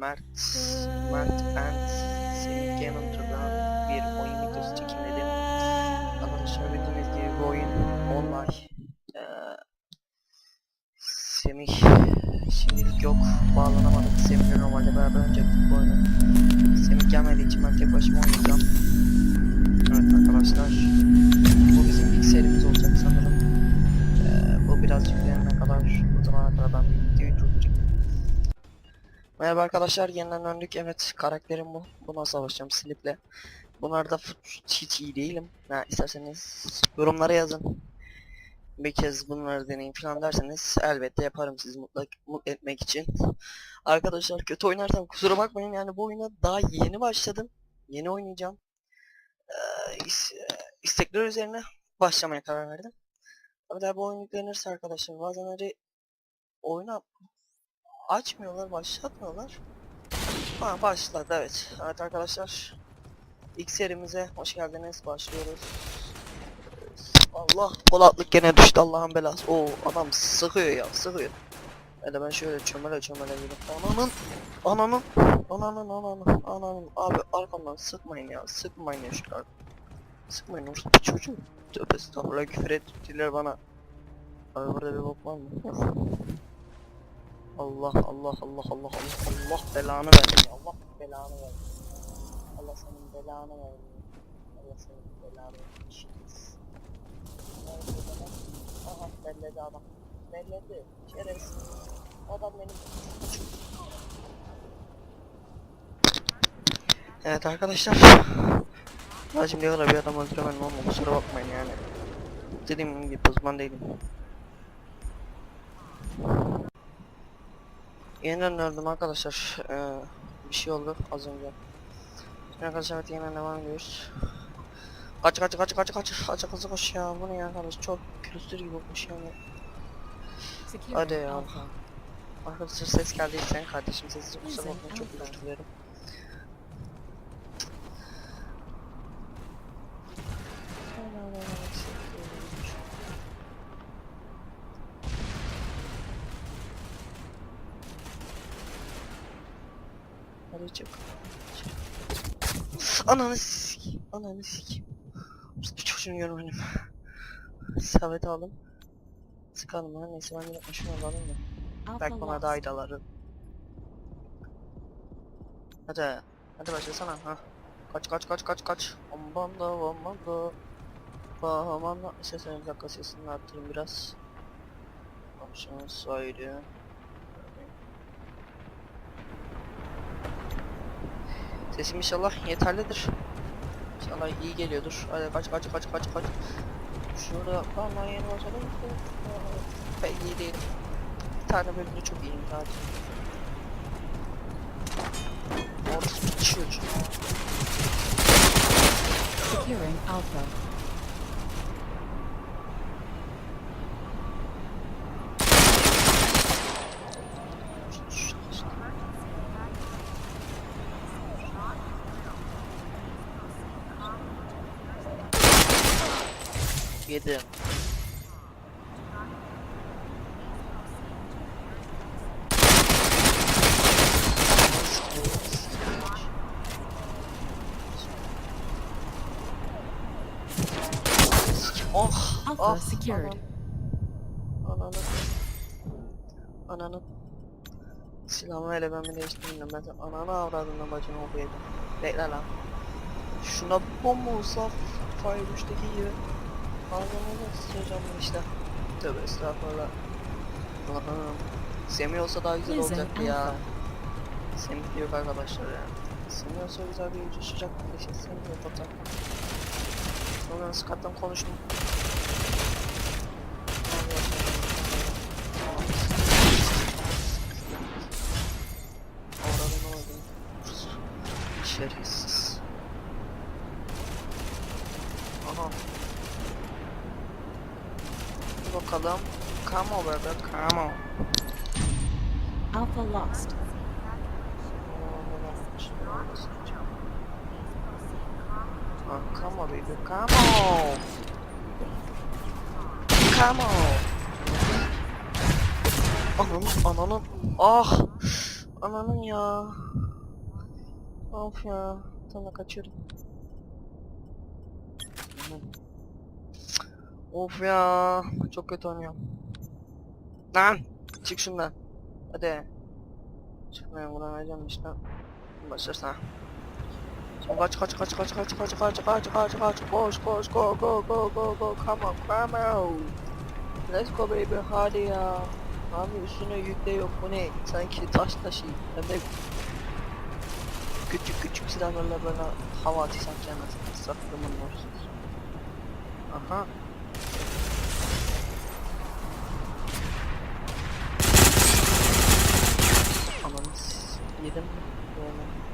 Mert, Mert and Semih Gamer'dan bir oyun videosu çekimledim. Arkadaşlar bildiğiniz gibi bu oyun online. Ee, Semih şimdilik yok. Bağlanamadık. Semih'le normalde beraber oynayacaktık bu oyunu. Semih gelmediği için ben tek başıma oynayacağım. Evet arkadaşlar. Bu bizim ilk serimiz olacak sanırım. Ee, bu birazcık yüklenene kadar o zamana kadar ben. Merhaba arkadaşlar yeniden döndük evet karakterim bu. Buna savaşacağım Slip'le. Bunlarda hiç iyi değilim. Ha, isterseniz yorumlara yazın. Bir kez bunları deneyin falan derseniz elbette yaparım sizi mutlu, mutlu etmek için. Arkadaşlar kötü oynarsam kusura bakmayın yani bu oyuna daha yeni başladım. Yeni oynayacağım. Ee, is- istekler üzerine başlamaya karar verdim. Daha bu oyun yüklenirse arkadaşlar bazenleri oyuna açmıyorlar, başlatmıyorlar. Ha başladı evet. Evet arkadaşlar. İlk serimize hoş geldiniz. Başlıyoruz. Allah polatlık gene düştü Allah'ın belası. Oo adam sıkıyor ya sıkıyor. Hele ben şöyle çömele çömele gidip ananın ananın ananın ananın ananın abi arkamdan sıkmayın ya sıkmayın ya şu Sıkmayın orası bir çocuğu. Tövbe estağfurullah küfür ettiler bana. Abi burada bir bok mı? Allah Allah Allah Allah Allah Allah belanı versin. Allah belanı versin. Allah senin belanı versin. Allah senin belanı versin? Aha belledi adam. Belledi. Şerefsiz. Adam benim Evet arkadaşlar. Daha şimdiye kadar bir adam öldüremedim ama kusura bakmayın yani. Dediğim gibi uzman değilim Yeniden döndüm arkadaşlar. Ee, bir şey oldu az önce. Şimdi arkadaşlar evet yeniden devam ediyoruz. Kaç kaç kaç kaç kaç kaç hızlı koş ya bu ne ya arkadaş çok külüstür gibi olmuş yani. Hadi ya. Arkadaşlar ses geldiysen kardeşim sesi kusura bakmayın çok özür çık. Ananı sik. Ananı sik. Bir çocuğunu görmedim. Savet aldım. Sıkalım ha neyse ben de yapmışım alalım? Alpha Belki bana lost. daha idaları. Hadi. Hadi başlasana ha. Kaç kaç kaç kaç kaç. Aman da aman da. Aman da. Sesini bir dakika sesini arttırayım biraz. Başımız ayrı. Sesim inşallah yeterlidir. İnşallah iyi geliyordur. Hadi kaç kaç kaç kaç kaç. Şurada falan yeni başladım. Pek iyi değil. Bir tane bölümde çok iyiyim zaten. Orası bir çocuk. Securing Alpha. Yedim. Oh, Alpha oh, secured. Ananı. Ananı. Silahımı ele ben bir değiştireyim ben sen ananı avradından bacını okuyacağım. Bekle lan. Şuna bomba olsa Fire 3'teki gibi. Ağzına sıçacağım bunu işte. Tövbe estağfurullah. Allah'ım. Semih olsa daha güzel olacaktı ya. Semih diyor arkadaşlar ya. Semih olsa güzel bir uçuşacak. İşte Semih yok. Sonra Scott'tan konuştum. Avradını aldım. Şerefsiz. Aha. Bir bakalım. Be, come on. Alpha lost. Ah, come on baby, come on. Come on. Ananın, ananın. Ah. Ananın ya. Of ya. Sana. Aman. Of ya. Çok kötü oynuyorum. Lan. Çık şundan. Hadi. Çıkmaya vuramayacağım işte. Başlasana. Son kaç kaç kaç kaç kaç kaç kaç kaç kaç kaç koş koş go go go go go come on come on Let's go baby hadi ya Abi üstüne yükle yok bu ne sanki taş taşı hem küçük küçük silahlarla böyle hava atıysan kendine saklımın olsun Aha 你的马多吗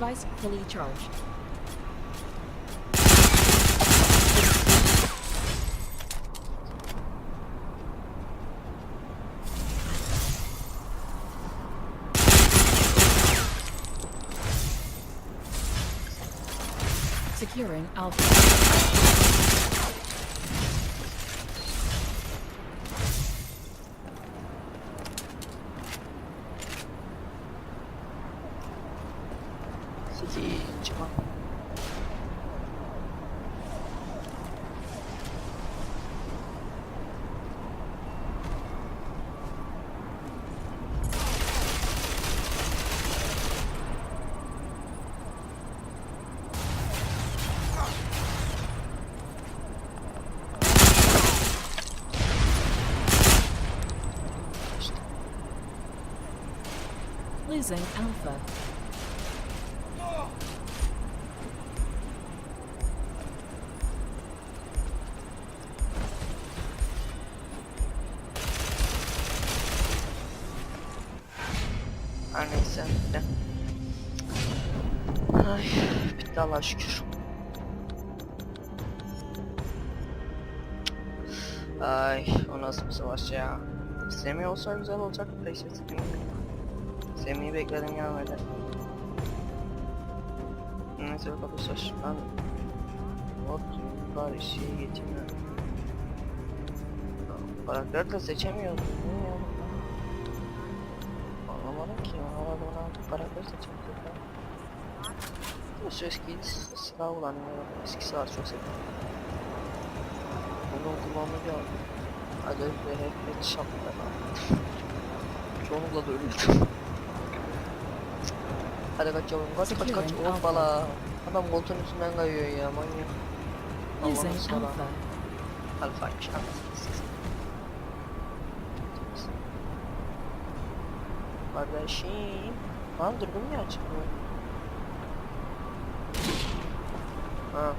Device fully charged. Securing Alpha. 自己找。Losing Alpha. Her neyse bitti. Ay bitti Allah'a şükür. Ay o nasıl bir savaş ya. Semih olsa güzel olacak Semih. Semih'i bekledim gelmedi. Neyse arkadaşlar ben What bari geçeyim ya. Karakter de seçemiyorum aqui, ó. Vou lá do paraquedas, tipo, Bu söz ki silah olan ya. Eski silah çok seviyorum. Bunu kullanmayı gördüm. Acayip ve hep hep şaplar. Çoğunlukla da ölüyorum. Hadi kaç kaç kaç kaç hoppala. Adam koltuğun üstünden kayıyor ya manyak. Allah'ım sana. Alfa'ymış anasını Kardeşim. Lan dürbün mü açık mı? Ha,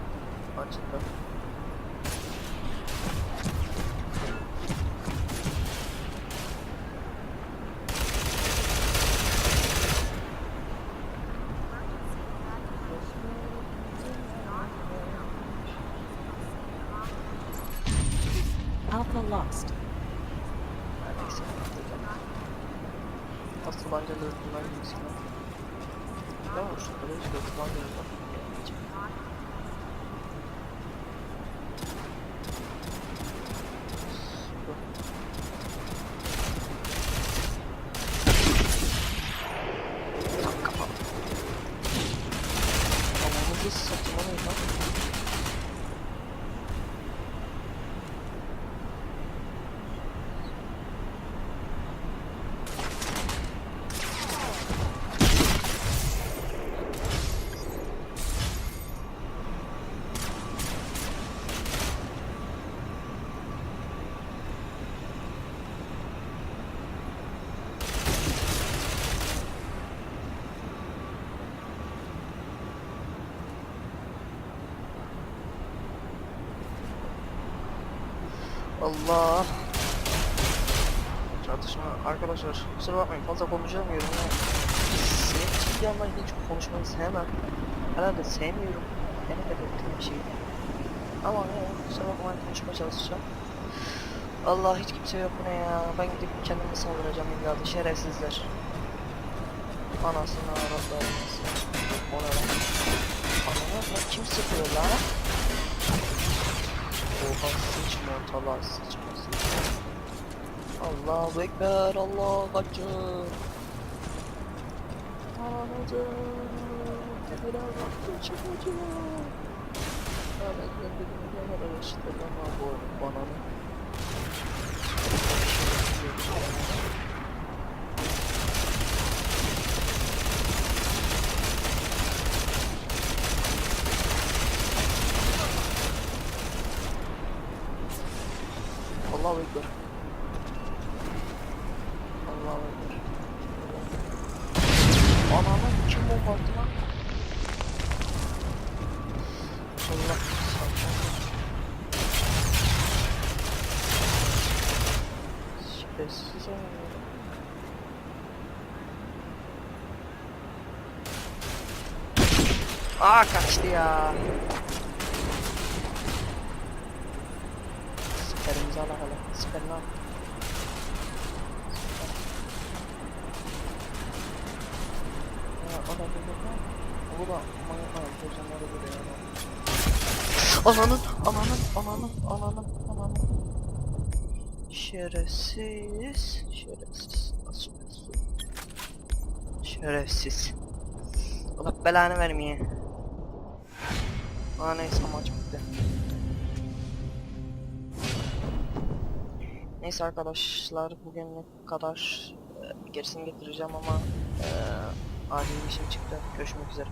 açıldı. Alpha lost. kullan gitsin. Ne var şu kadar? Kullan Allah. Çatışma arkadaşlar kusura bakmayın fazla konuşamıyorum ya. Sinir bir yandan hiç konuşmayı sevmem. Herhalde sevmiyorum. Beni belirttiğim bir şey. Ama ya kusura bakmayın konuşmaya çalışacağım. Allah hiç kimse yok ne ya. Ben gidip kendimi saldıracağım illa da şerefsizler. Anasını avratlarını O ne lan? Ananı lan kim sıkıyor lan? Oha sıçma ortalığa sıçma sıçma. Allahu Ekber Allah kaçın. Anacığım. Tekrar baktım çıkacağım. Anacığım dedim ne kadar işte ama bu bana ne? Allahu Ekber. Allahu Ekber. Ananın kim bomba attı lan? Saçma. Şerefsiz oynuyor. Aa kaçtı ya. Siperimizi al bakalım. Siperini al. Ya o da bir lan. Bu da manyak manyak gözlemleri vuruyor ya. Ananın, ananın, ananın, ananın, ananın. Şerefsiz, şerefsiz. Nasıl? Şerefsiz. Allah belanı vermeye. Aa neyse maç bitti. Neyse arkadaşlar bugünlük kadar e, gerisini getireceğim ama e, acil bir şey çıktı. Görüşmek üzere.